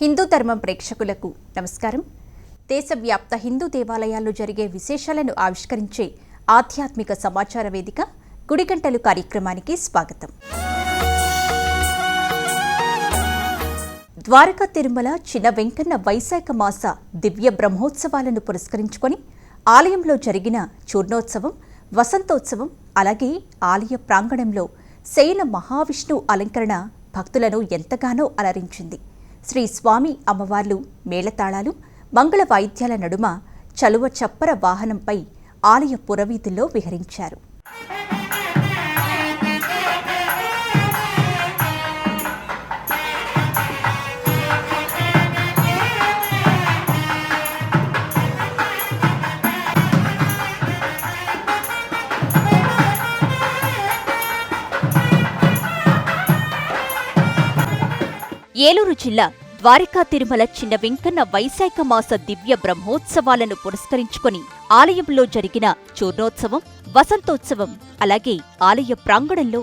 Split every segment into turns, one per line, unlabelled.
హిందూ ధర్మం ప్రేక్షకులకు నమస్కారం. దేశవ్యాప్త హిందూ దేవాలయాల్లో జరిగే విశేషాలను ఆవిష్కరించే ఆధ్యాత్మిక సమాచార వేదిక గుడిగంటలు కార్యక్రమానికి స్వాగతం. ద్వారకా తిరుమల చిన్న వెంకన్న వైశాఖ మాస దివ్య బ్రహ్మోత్సవాలను పురస్కరించుకొని ఆలయంలో జరిగిన చూర్ణోత్సవం వసంతోత్సవం అలాగే ఆలయ ప్రాంగణంలో శయన మహావిష్ణు అలంకరణ భక్తులను ఎంతగానో అలరించింది. శ్రీ స్వామి అమ్మవార్లు మేళతాళాలు మంగళ వాయిద్యాల నడుమ చలువ చప్పర వాహనంపై ఆలయ పురవీధుల్లో విహరించారు. ఏలూరు జిల్లా ద్వారకా తిరుమల చిన్న వెంకన్న వైశాఖ మాస దివ్య బ్రహ్మోత్సవాలను పురస్కరించుకొని ఆలయంలో జరిగిన చూర్ణోత్సవం వసంతోత్సవం అలాగే ఆలయ ప్రాంగణంలో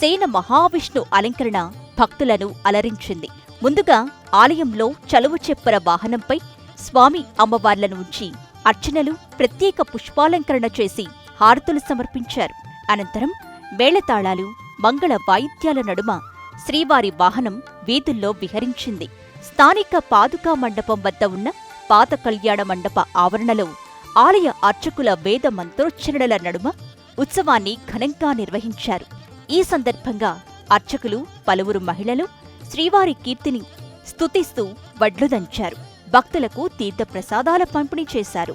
సేన మహావిష్ణు అలంకరణ భక్తులను అలరించింది. ముందుగా ఆలయంలో చలువ చెప్పర వాహనంపై స్వామి అమ్మవార్లను ఉంచి అర్చనలు ప్రత్యేక పుష్పాలంకరణ చేసి హారతులు సమర్పించారు. అనంతరం మేళతాళాలు మంగళ వాయిద్యాల నడుమ శ్రీవారి వాహనం వీధుల్లో విహరించింది. స్థానిక పాదుకా మండపం వద్ద ఉన్న పాత కళ్యాణ మండప ఆవరణలో ఆలయ అర్చకుల వేద మంత్రోచ్చరణల నడుమ ఉత్సవాన్ని ఘనంగా నిర్వహించారు. ఈ సందర్భంగా అర్చకులు పలువురు మహిళలు శ్రీవారి కీర్తిని స్తుతిస్తూ వడ్లు దంచారు. భక్తులకు తీర్థప్రసాదాల పంపిణీ చేశారు.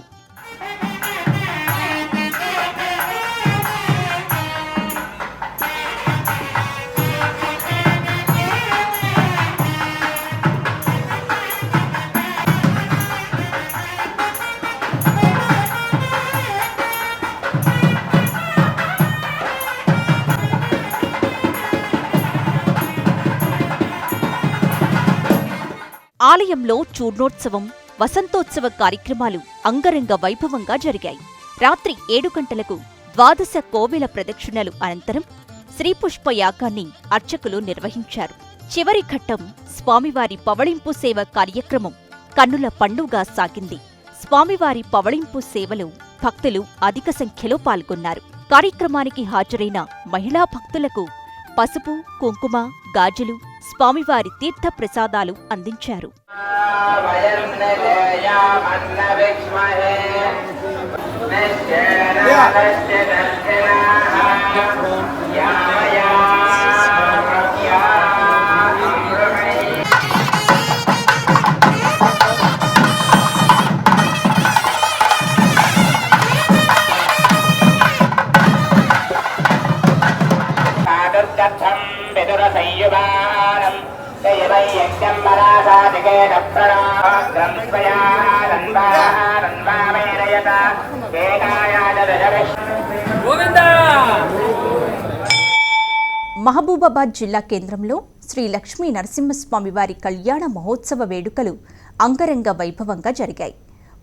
ఆలయంలో చూర్ణోత్సవం వసంతోత్సవ కార్యక్రమాలు అంగరంగ వైభవంగా జరిగాయి. రాత్రి ఏడు గంటలకు ద్వాదశ కోవెల ప్రదక్షిణలు అనంతరం శ్రీపుష్ప యాగాన్ని అర్చకులు నిర్వహించారు. చివరి ఘట్టం స్వామివారి పవళింపు సేవ కార్యక్రమం కన్నుల పండుగ సాగింది. స్వామివారి పవళింపు సేవలో భక్తులు అధిక సంఖ్యలో పాల్గొన్నారు. కార్యక్రమానికి హాజరైన మహిళా భక్తులకు పసుపు కుంకుమ గాజులు స్వామివారి తీర్థ ప్రసాదాలు అందించారు
Yeah.
మహబూబాబాద్ జిల్లా కేంద్రంలో శ్రీ లక్ష్మీ నరసింహస్వామి వారి కళ్యాణ మహోత్సవ వేడుకలు అంగరంగ వైభవంగా జరిగాయి.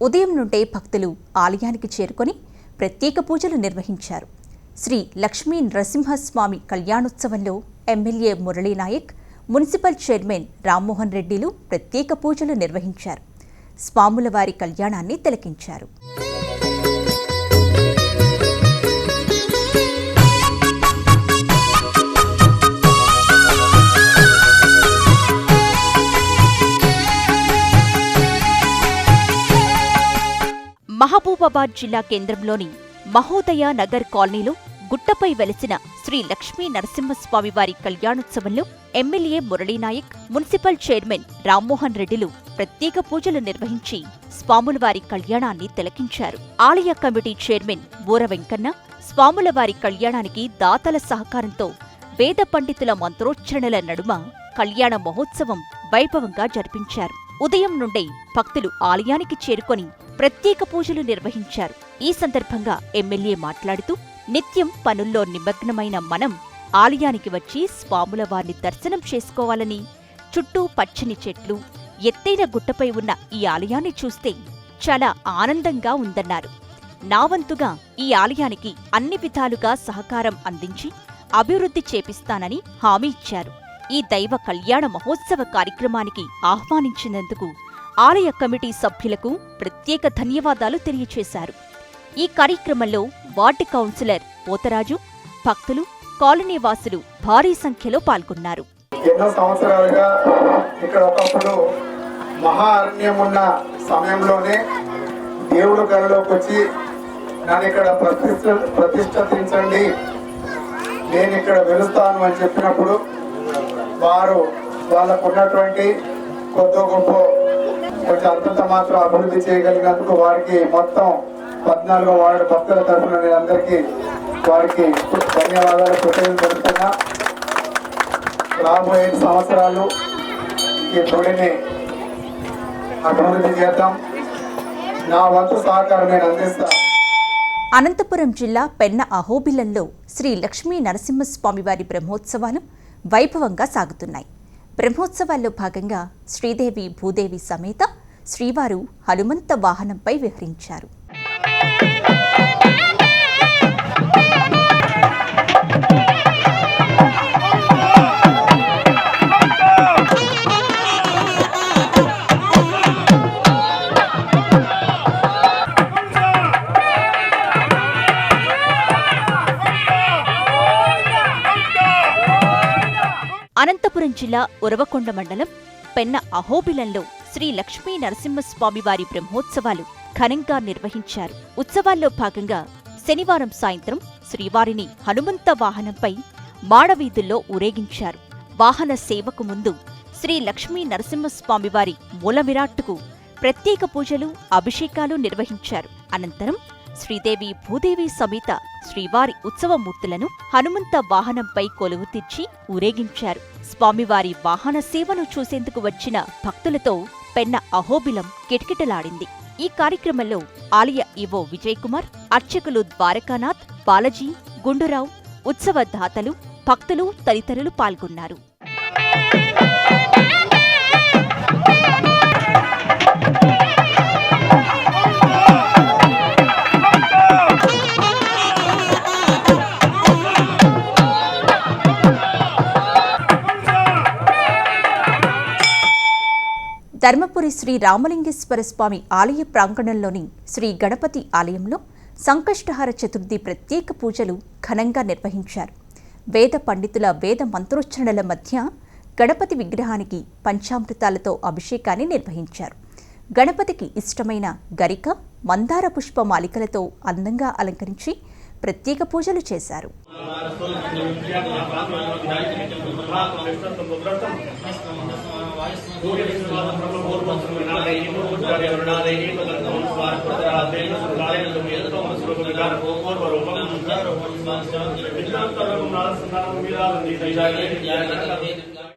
ఉదయం నుండే భక్తులు ఆలయానికి చేరుకొని ప్రత్యేక పూజలు నిర్వహించారు. Shri Lakshmi Narasimhaswamy కళ్యాణోత్సవంలో MLA Muralinayak municipal chairman Rammohan రెడ్డిలు ప్రత్యేక పూజలు నిర్వహించారు. స్వాముల వారి కళ్యాణాన్ని తిలకించారు. మహబూబాబాద్ జిల్లా కేంద్రంలోని మహోదయ నగర్ కాలనీలో గుట్టపై వెలసిన శ్రీ లక్ష్మీ నరసింహస్వామి వారి కళ్యాణోత్సవంలో MLA Muralinayak municipal chairman Rammohan రెడ్డిలు ప్రత్యేక పూజలు నిర్వహించి స్వాముల వారి కళ్యాణాన్ని తిలకించారు. ఆలయ కమిటీ చైర్మన్ బూర వెంకన్న స్వాముల వారి కళ్యాణానికి దాతల సహకారంతో వేద పండితుల మంత్రోచ్చరణల నడుమ కళ్యాణ మహోత్సవం వైభవంగా జరిపించారు. ఉదయం నుండే భక్తులు ఆలయానికి చేరుకొని ప్రత్యేక పూజలు నిర్వహించారు. ఈ సందర్భంగా ఎమ్మెల్యే మాట్లాడుతూ నిత్యం పనుల్లో నిమగ్నమైన మనం ఆలయానికి వచ్చి స్వాముల వారిని దర్శనం చేసుకోవాలని చుట్టూ పచ్చని చెట్లు ఎత్తైన గుట్టపై ఉన్న ఈ ఆలయాన్ని చూస్తే చాలా ఆనందంగా ఉందన్నారు. నా వంతుగా ఈ ఆలయానికి అన్ని విధాలుగా సహకారం అందించి అభివృద్ధి చేపిస్తానని హామీ ఇచ్చారు. ఈ దైవ కళ్యాణ మహోత్సవ కార్యక్రమానికి ఆహ్వానించినందుకు ఆలయ కమిటీ సభ్యులకు ప్రత్యేక ధన్యవాదాలు తెలియచేశారు. ఈ కార్యక్రమంలో వార్డు కౌన్సిలర్ పోతరాజు భక్తులు కాలనీ వాసులు భారీ సంఖ్యలో పాల్గొన్నారు.
ఎన్నో సంవత్సరాలుగా ఇక్కడ ఒకప్పుడు మహా అరణ్యం ఉన్న సమయంలోనే దేవుడు గడిలోకి వచ్చి నన్ను ఇక్కడ ప్రతిష్ట ప్రతిష్ఠించండి. నేను ఇక్కడ వెలుస్తాను అని చెప్పినప్పుడు వారు వాళ్ళకు ఉన్నటువంటి కొద్ది గొప్ప కొంచెం అంతంత మాత్రం అభివృద్ధి చేయగలిగినందుకు వారికి మొత్తం పద్నాలుగో వార్డు భక్తుల తరఫున నేను అందరికీ వారికి ధన్యవాదాలు. కృతజ్ఞతలు తెలుపుతున్నా రాబోయే సంవత్సరాలు ఈ తొడిని అభివృద్ధి చేద్దాం. నా వంతు సహకారం నేను అందిస్తాను
అనంతపురం జిల్లా పెన్న అహోబిలంలో శ్రీ లక్ష్మీ నరసింహస్వామివారి బ్రహ్మోత్సవాలు వైభవంగా సాగుతున్నాయి. బ్రహ్మోత్సవాల్లో భాగంగా శ్రీదేవి భూదేవి సమేత శ్రీవారు హనుమంత వాహనంపై విహరించారు. జిల్లా ఉరవకొండ మండలం పెన్న అహోబిలంలో శ్రీ లక్ష్మీ నరసింహస్వామివారి బ్రహ్మోత్సవాలు ఘనంగా నిర్వహించారు. ఉత్సవాల్లో భాగంగా శనివారం సాయంత్రం శ్రీవారిని హనుమంత వాహనంపై మాడవీధుల్లో ఊరేగించారు. వాహన సేవకు ముందు శ్రీ లక్ష్మీ నరసింహస్వామివారి మూల విరాట్టుకు ప్రత్యేక పూజలు అభిషేకాలు నిర్వహించారు. అనంతరం శ్రీదేవి భూదేవి సమేత శ్రీవారి ఉత్సవమూర్తులను హనుమంత వాహనంపై కొలువు తెచ్చి ఊరేగించారు. స్వామివారి వాహన సేవను చూసేందుకు వచ్చిన భక్తులతో పెన్న అహోబిలం కిటకిటలాడింది. ఈ కార్యక్రమంలో ఆలయ ఇవో విజయకుమార్ అర్చకులు ద్వారకానాథ్ బాలజీ గుండురావు ఉత్సవ దాతలు భక్తులు తదితరులు పాల్గొన్నారు. ధర్మపురి శ్రీ రామలింగేశ్వర స్వామి ఆలయ ప్రాంగణంలోని శ్రీ గణపతి ఆలయంలో సంకష్టహార చతుర్థి ప్రత్యేక పూజలు ఘనంగా నిర్వహించారు. వేద పండితుల వేద మంత్రోచ్చరణల మధ్య గణపతి విగ్రహానికి పంచామృతాలతో అభిషేకాన్ని నిర్వహించారు. గణపతికి ఇష్టమైన గరిక మందార పుష్ప మాలికలతో అందంగా అలంకరించి ప్రత్యేక పూజలు చేశారు.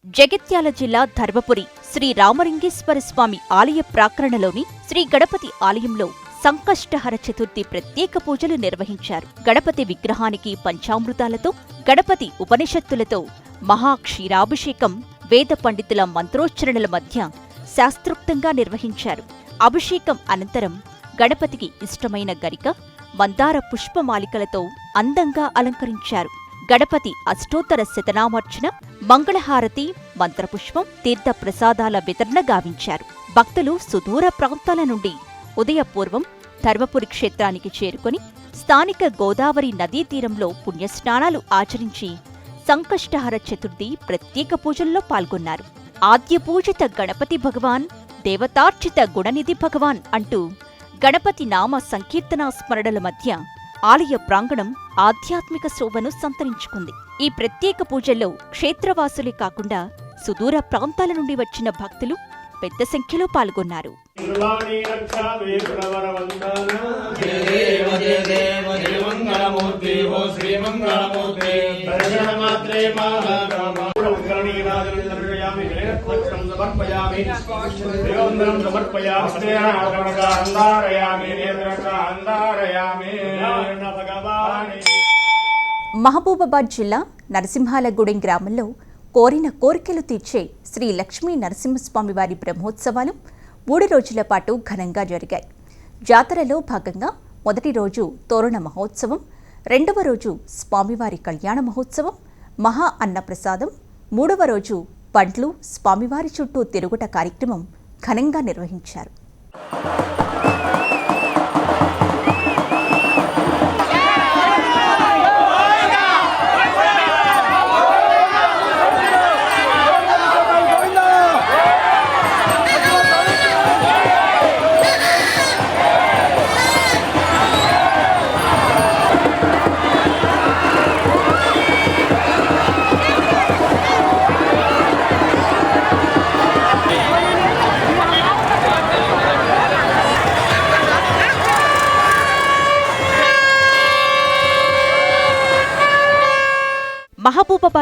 జగిత్యాల జిల్లా ధర్మపురి శ్రీ రామలింగేశ్వర స్వామి ఆలయ ప్రాంగణలోని శ్రీ గణపతి ఆలయంలో సంకష్టహర చతుర్థి ప్రత్యేక పూజలు నిర్వహించారు. గణపతి విగ్రహానికి పంచామృతాలతో గణపతి ఉపనిషత్తులతో మహాక్షీరాభిషేకం వేద పండితుల మంత్రోచ్చరణల మధ్య శాస్త్రోక్తంగా నిర్వహించారు. అభిషేకం అనంతరం గణపతికి ఇష్టమైన గరిక మందార పుష్పమాలికలతో అందంగా అలంకరించారు. గణపతి అష్టోత్తర శతనామర్చన మంగళహారతి మంత్రపుష్పం తీర్థప్రసాదాల వితరణ గావించారు. భక్తులు సుదూర ప్రాంతాల నుండి ఉదయపూర్వం ధర్మపురి క్షేత్రానికి చేరుకుని స్థానిక గోదావరి నదీ తీరంలో పుణ్యస్నానాలు ఆచరించి సంకష్టహర చతుర్థి ప్రత్యేక పూజల్లో పాల్గొన్నారు. ఆద్య పూజిత గణపతి భగవాన్ దేవతార్చిత గుణనిధి భగవాన్ అంటూ గణపతి నామ సంకీర్తనా స్మరణల మధ్య ఆలయ ప్రాంగణం ఆధ్యాత్మిక శోభను సంతరించుకుంది. ఈ ప్రత్యేక పూజల్లో క్షేత్రవాసులే కాకుండా సుదూర ప్రాంతాల నుండి వచ్చిన భక్తులు పెద్ద సంఖ్యలో పాల్గొన్నారు మహబూబాబాద్ జిల్లా నరసింహాలగూడెం గ్రామంలో కోరిన కోరికలు తీర్చే శ్రీ లక్ష్మీ నరసింహస్వామివారి బ్రహ్మోత్సవాలు మూడు రోజుల పాటు ఘనంగా జరిగాయి. జాతరలో భాగంగా మొదటి రోజు తోరణ మహోత్సవం రెండవ రోజు స్వామివారి కళ్యాణ మహోత్సవం మహా అన్నప్రసాదం మూడవ రోజు పండ్లు స్వామివారి చుట్టూ తిరుగుట కార్యక్రమం ఘనంగా నిర్వహించారు.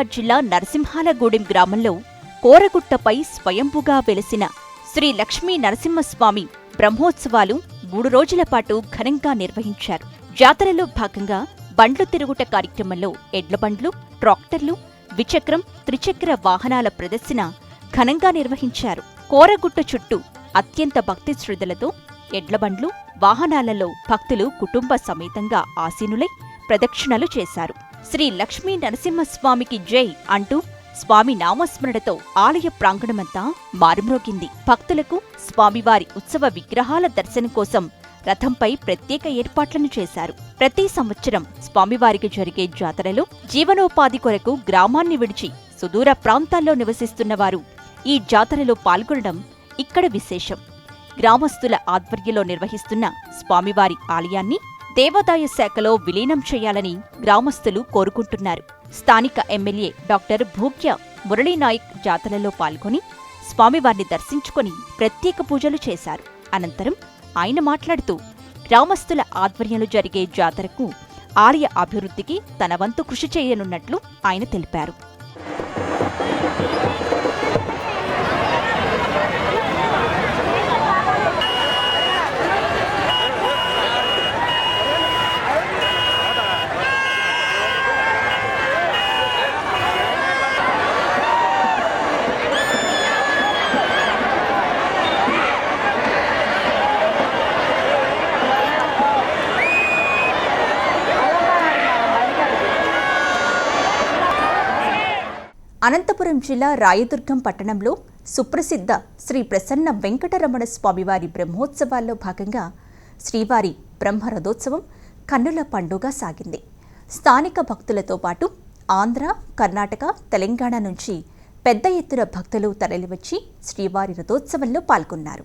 మహబూబాబాద్ జిల్లా నరసింహాలగూడెం గ్రామంలో కోరగుట్టపై స్వయంభుగా వెలిసిన శ్రీ లక్ష్మీ నరసింహస్వామి బ్రహ్మోత్సవాలు మూడు రోజుల పాటు ఘనంగా నిర్వహించారు. జాతరలో భాగంగా బండ్లు తిరుగుట కార్యక్రమంలో ఎడ్లబండ్లు ట్రాక్టర్లు ద్విచక్రం త్రిచక్ర వాహనాల ప్రదర్శన ఘనంగా నిర్వహించారు. కోరగుట్ట చుట్టూ అత్యంత భక్తి శ్రద్ధలతో ఎడ్లబండ్లు వాహనాలలో భక్తులు కుటుంబ సమేతంగా ఆసీనులై ప్రదక్షిణలు చేశారు. శ్రీ లక్ష్మీ నరసింహస్వామికి జై అంటూ స్వామి నామస్మరణతో ఆలయ ప్రాంగణమంతా మారుమ్రోగింది. భక్తులకు స్వామివారి ఉత్సవ విగ్రహాల దర్శనం కోసం రథంపై ప్రత్యేక ఏర్పాట్లను చేశారు. ప్రతి సంవత్సరం స్వామివారికి జరిగే జాతరలో జీవనోపాధి కొరకు గ్రామాన్ని విడిచి సుదూర ప్రాంతాల్లో నివసిస్తున్న వారు ఈ జాతరలో పాల్గొనడం ఇక్కడ విశేషం. గ్రామస్తుల ఆధ్వర్యంలో నిర్వహిస్తున్న స్వామివారి ఆలయాన్ని దేవాదాయ శాఖలో విలీనం చేయాలని గ్రామస్తులు కోరుకుంటున్నారు. స్థానిక ఎమ్మెల్యే డాక్టర్ భూక్య మురళీనాయక్ జాతరలో పాల్గొని స్వామివారిని దర్శించుకొని ప్రత్యేక పూజలు చేశారు. అనంతరం ఆయన మాట్లాడుతూ గ్రామస్తుల ఆధ్వర్యంలో జరిగే జాతరకు ఆలయ అభివృద్ధికి తన వంతు కృషి చేయనున్నట్లు ఆయన తెలిపారు. అనంతపురం జిల్లా రాయదుర్గం పట్టణంలో సుప్రసిద్ధ శ్రీ ప్రసన్న వెంకటరమణ స్వామివారి బ్రహ్మోత్సవాల్లో భాగంగా శ్రీవారి బ్రహ్మ రథోత్సవం కన్నుల పండుగ సాగింది. స్థానిక భక్తులతో పాటు ఆంధ్ర కర్ణాటక తెలంగాణ నుంచి పెద్ద ఎత్తున భక్తులు తరలివచ్చి శ్రీవారి రథోత్సవంలో పాల్గొన్నారు.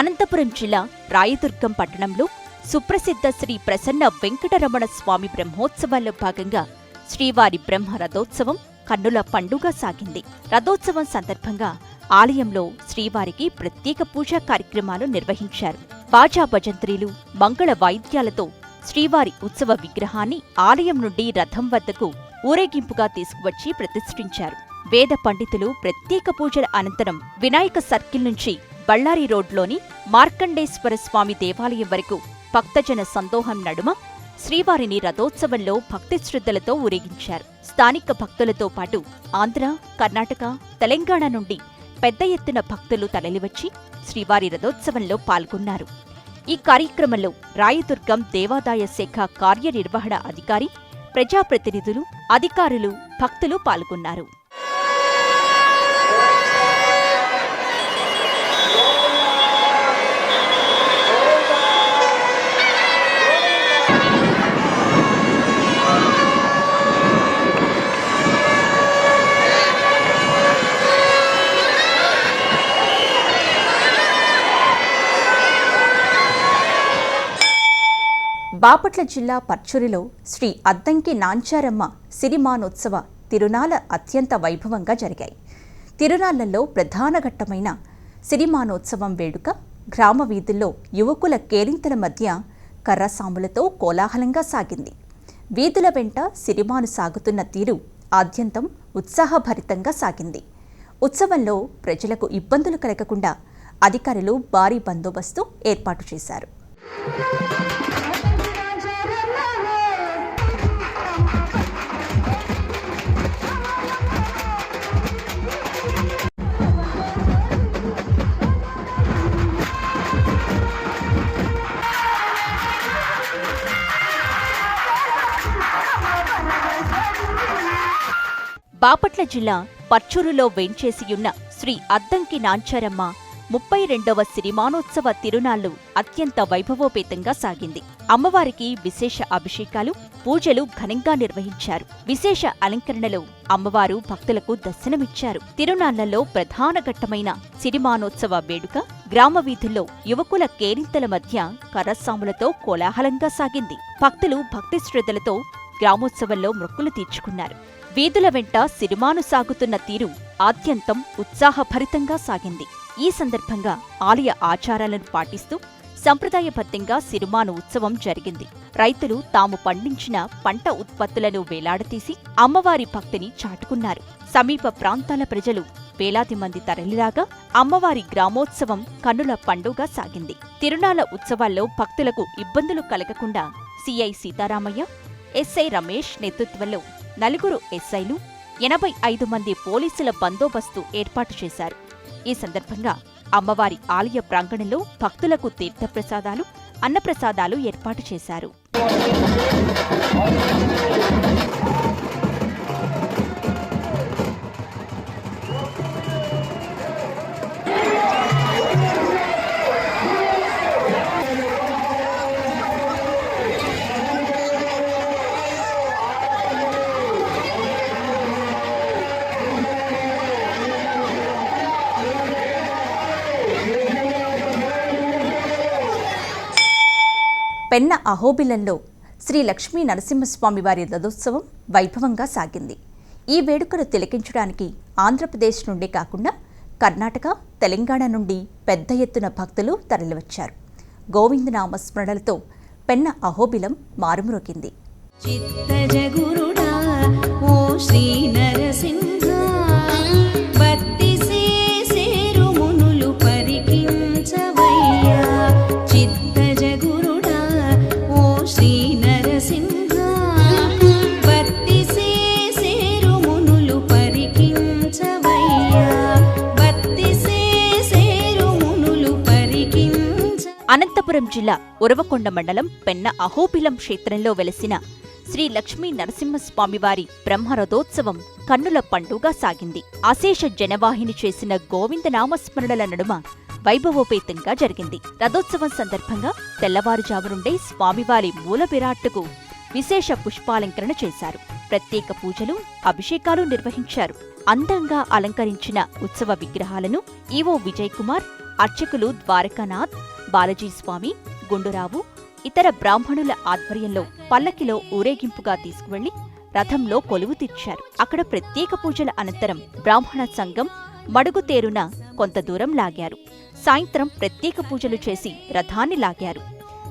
అనంతపురం జిల్లా రాయదుర్గం పట్టణంలో సుప్రసిద్ధ శ్రీ ప్రసన్న వెంకటరమణ స్వామి బ్రహ్మోత్సవాల్లో భాగంగా శ్రీవారి బ్రహ్మ రథోత్సవం కన్నుల పండుగ సాగింది. రథోత్సవం సందర్భంగా ఆలయంలో శ్రీవారికి ప్రత్యేక పూజా కార్యక్రమాలు నిర్వహించారు. బాజా భజంత్రీలు మంగళ వాయిద్యాలతో శ్రీవారి ఉత్సవ విగ్రహాన్ని ఆలయం నుండి రథం వద్దకు ఊరేగింపుగా తీసుకువచ్చి ప్రతిష్ఠించారు. వేద పండితులు ప్రత్యేక పూజల అనంతరం వినాయక సర్కిల్ నుంచి బళ్ళారి రోడ్లోని మార్కండేశ్వర స్వామి దేవాలయం వరకు భక్తజన సందోహం నడుమ శ్రీవారిని రథోత్సవంలో భక్తి శ్రద్ధలతో ఊరేగించారు. స్థానిక భక్తులతో పాటు ఆంధ్ర కర్ణాటక తెలంగాణ నుండి పెద్ద ఎత్తున భక్తులు తరలివచ్చి శ్రీవారి రథోత్సవంలో పాల్గొన్నారు. ఈ కార్యక్రమంలో రాయదుర్గం దేవాదాయ శాఖ కార్యనిర్వహణ అధికారి ప్రజాప్రతినిధులు అధికారులు భక్తులు పాల్గొన్నారు. బాపట్ల జిల్లా పర్చూరిలో శ్రీ అద్దంకి నాంచారమ్మ సిరిమానోత్సవ తిరునాళ్ళ అత్యంత వైభవంగా జరిగాయి. తిరునాళ్ళలో ప్రధాన ఘట్టమైన సిరిమానోత్సవం వేడుక గ్రామ వీధుల్లో యువకుల కేరింతల మధ్య కర్రసాములతో కోలాహలంగా సాగింది. వీధుల వెంట సిరిమాను సాగుతున్న తీరు ఆద్యంతం ఉత్సాహభరితంగా సాగింది. ఉత్సవంలో ప్రజలకు ఇబ్బందులు కలగకుండా అధికారులు భారీ బందోబస్తు ఏర్పాటు చేశారు. బాపట్ల జిల్లా పర్చూరులో వేంచేసియున్న శ్రీ అద్దంకి నాంచారమ్మ ముప్పై రెండవ సిరిమానోత్సవ తిరునాళ్ళు అత్యంత వైభవోపేతంగా సాగింది. అమ్మవారికి విశేష అభిషేకాలు పూజలు ఘనంగా నిర్వహించారు. విశేష అలంకరణలో అమ్మవారు భక్తులకు దర్శనమిచ్చారు. తిరునాళ్ళలో ప్రధాన ఘట్టమైన సిరిమానోత్సవ వేడుక గ్రామ వీధుల్లో యువకుల కేరింతల మధ్య కర్రసాములతో కోలాహలంగా సాగింది. భక్తులు భక్తి శ్రద్ధలతో గ్రామోత్సవంలో మొక్కులు తీర్చుకున్నారు. వీధుల వెంట సిరిమాను సాగుతున్న తీరు ఆద్యంతం ఉత్సాహభరితంగా సాగింది. ఈ సందర్భంగా ఆలయ ఆచారాలను పాటిస్తూ సంప్రదాయబద్ధంగా సిరిమాను ఉత్సవం జరిగింది. రైతులు తాము పండించిన పంట ఉత్పత్తులను వేలాడతీసి అమ్మవారి భక్తిని చాటుకున్నారు. సమీప ప్రాంతాల ప్రజలు వేలాది మంది తరలిరాగా అమ్మవారి గ్రామోత్సవం కన్నుల పండుగ సాగింది. తిరునాళ్ళ ఉత్సవాల్లో భక్తులకు ఇబ్బందులు కలగకుండా సిఐ సీతారామయ్య ఎస్ఐ రమేష్ నేతృత్వంలో నలుగురు ఎస్ఐలు ఎనభై ఐదు మంది పోలీసుల బందోబస్తు ఏర్పాటు చేశారు. ఈ సందర్భంగా అమ్మవారి ఆలయ ప్రాంగణంలో భక్తులకు తీర్థప్రసాదాలు అన్నప్రసాదాలు ఏర్పాటు చేశారు. వెన్న అహోబిలంలో శ్రీ లక్ష్మీ నరసింహస్వామి వారి రథోత్సవం వైభవంగా సాగింది. ఈ వేడుకను తిలకించడానికి ఆంధ్రప్రదేశ్ నుండే కాకుండా కర్ణాటక తెలంగాణ నుండి పెద్ద ఎత్తున భక్తులు తరలివచ్చారు. గోవిందనామ స్మరణలతో పెన్న అహోబిలం మారుమ్రోగింది.
చిత్తజగురుడా ఓ శ్రీ
విజయనగరం జిల్లా ఉరవకొండ మండలం పెన్న అహోబిలం క్షేత్రంలో వెలసిన శ్రీ లక్ష్మీ నరసింహస్వామివారి బ్రహ్మరథోత్సవం కన్నుల పండుగ సాగింది. అశేష జనవాహిని చేసిన గోవిందనామస్మరణల నడుమ వైభవోపేతంగా జరిగింది. రథోత్సవం సందర్భంగా తెల్లవారుజాము నుండే స్వామివారి మూల విరాట్టుకు విశేష పుష్పాలంకరణ చేశారు. ప్రత్యేక పూజలు అభిషేకాలు నిర్వహించారు. అందంగా అలంకరించిన ఉత్సవ విగ్రహాలను ఈవో విజయ్ కుమార్ అర్చకులు ద్వారకానాథ్ బాలజీ స్వామి గుండురావు ఇతర బ్రాహ్మణుల ఆధ్వర్యంలో పల్లకిలో ఊరేగింపుగా తీసుకువెళ్ళి రథంలో కొలువు తీర్చారు. అక్కడ ప్రత్యేక పూజల అనంతరం బ్రాహ్మణ సంఘం మడుగుతేరున కొంత దూరం లాగారు. సాయంత్రం ప్రత్యేక పూజలు చేసి రథాన్ని లాగారు.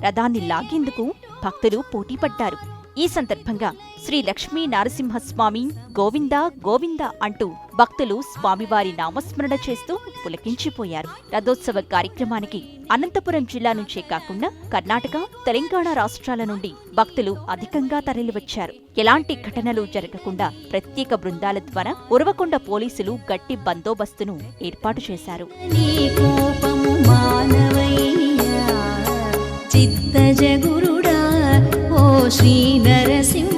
రథాన్ని లాగేందుకు భక్తులు పోటీపడ్డారు. ఈ సందర్భంగా శ్రీ లక్ష్మీ నరసింహస్వామి గోవింద గోవింద అంటూ భక్తులు స్వామివారి నామస్మరణ చేస్తూ పులకించిపోయారు. రథోత్సవ కార్యక్రమానికి అనంతపురం జిల్లా నుంచే కాకుండా కర్ణాటక తెలంగాణ రాష్ట్రాల నుండి భక్తులు అధికంగా తరలివచ్చారు. ఎలాంటి ఘటనలు జరగకుండా ప్రత్యేక బృందాల ద్వారా ఉరవకొండ పోలీసులు గట్టి బందోబస్తును ఏర్పాటు చేశారు.
చిత్తజ ఓ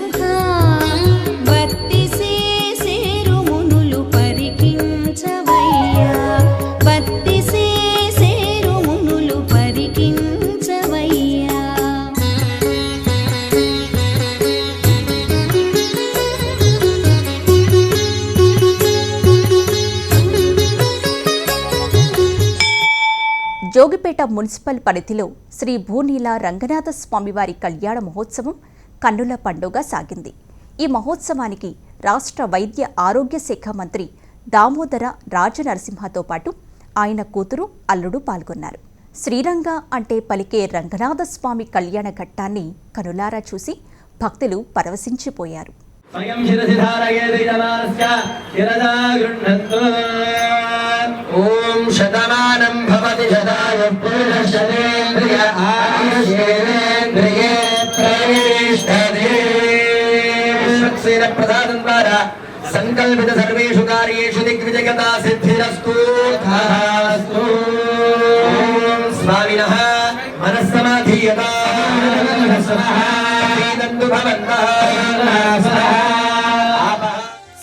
జోగిపేట మున్సిపల్ పరిధిలో శ్రీ భూనీల రంగనాథ స్వామివారి కళ్యాణ మహోత్సవం కన్నుల పండుగ సాగింది. ఈ మహోత్సవానికి రాష్ట్ర వైద్య ఆరోగ్య శాఖ మంత్రి దామోదర రాజనరసింహతో పాటు ఆయన కూతురు అల్లుడు పాల్గొన్నారు. శ్రీరంగ అంటే పలికే రంగనాథ స్వామి కళ్యాణ ఘట్టాన్ని కనులారా చూసి భక్తులు పరవశించిపోయారు.
స్వయం శిరసి ధారయేది జనాస్య శిరదా గృహ్ణత్తు ఓం శతమానం భవతి శతాయ పురుషశతేంద్రియ ఆయుష్యేంద్రియే ప్రవిష్టతే విశ్వక్సేన ప్రసాదం ద్వారా సంకల్పిత సర్వేషు కార్యేషు దిగ్విజయతా సిద్ధిరస్తు. స్వామినః. మనస్సమాధీయతా.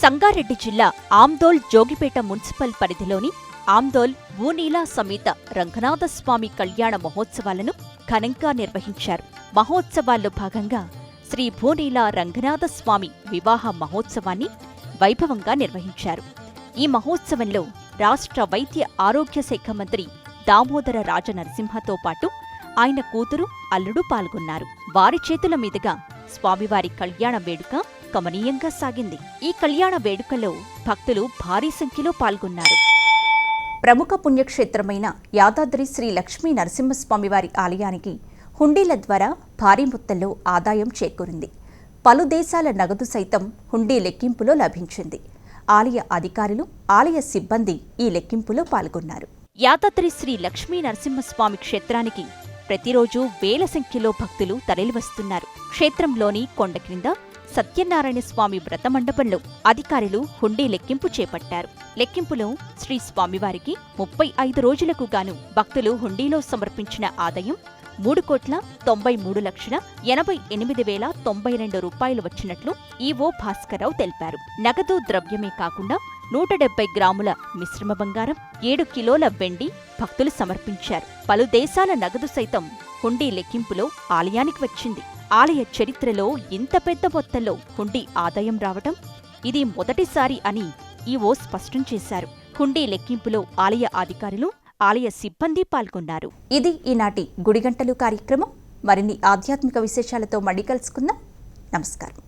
సంగారెడ్డి జిల్లా ఆమ్దోల్ జోగిపేట మున్సిపల్ పరిధిలోని ఆమ్దోల్ ఊనీలా సమేత రంగనాథస్వామి కళ్యాణ మహోత్సవాలను ఘనంగా నిర్వహించారు. మహోత్సవాల్లో భాగంగా శ్రీ భూనీలా రంగనాథస్వామి వివాహ మహోత్సవాన్ని వైభవంగా నిర్వహించారు. ఈ మహోత్సవంలో రాష్ట్ర వైద్య ఆరోగ్య శాఖ మంత్రి దామోదర రాజనరసింహతో పాటు ఆయన కూతురు అల్లుడు పాల్గొన్నారు. వారి చేతుల మీదుగా స్వామివారి కళ్యాణ వేడుక కమనీయంగా సాగింది. ఈ కళ్యాణ వేడుకలో భక్తులు భారీ సంఖ్యలో పాల్గొన్నారు. ప్రముఖ పుణ్యక్షేత్రమైన యాదాద్రి శ్రీ లక్ష్మీ నరసింహస్వామివారి ఆలయానికి హుండీల ద్వారా భారీ మొత్తంలో ఆదాయం చేకూరింది. పలు దేశాల నగదు సైతం హుండీ లెక్కింపులో లభించింది. ఆలయ అధికారులు ఆలయ సిబ్బంది ఈ లెక్కింపులో పాల్గొన్నారు. యాదాద్రి శ్రీ లక్ష్మీ నరసింహస్వామి క్షేత్రానికి ప్రతిరోజు వేల సంఖ్యలో భక్తులు తరలివస్తున్నారు. క్షేత్రంలోని కొండ క్రింద సత్యనారాయణ స్వామి వ్రత మండపంలో అధికారులు హుండీ లెక్కింపు చేపట్టారు. లెక్కింపులో శ్రీ స్వామివారికి ముప్పై ఐదు రోజులకు గాను భక్తులు హుండీలో సమర్పించిన ఆదాయం మూడు కోట్ల తొంభై మూడు లక్షల ఎనభై ఎనిమిది వేల తొంభై రెండు రూపాయలు వచ్చినట్లు ఈవో భాస్కర్రావు తెలిపారు. నగదు ద్రవ్యమే కాకుండా నూట డెబ్బై గ్రాముల మిశ్రమ బంగారం ఏడు కిలోల వెండి భక్తులు సమర్పించారు. పలు దేశాల నగదు సైతం హుండీ లెక్కింపులో ఆలయానికి వచ్చింది. ఆలయ చరిత్రలో ఇంత పెద్ద మొత్తంలో హుండీ ఆదాయం రావటం ఇది మొదటిసారి అని ఈవో స్పష్టం చేశారు. హుండీ లెక్కింపులో ఆలయ అధికారులు ఆలయ సిబ్బంది పాల్గొన్నారు. ఇది ఈనాటి గుడిగంటలు కార్యక్రమం. మరిన్ని ఆధ్యాత్మిక విశేషాలతో మళ్ళీ కలుసుకుందాం. నమస్కారం.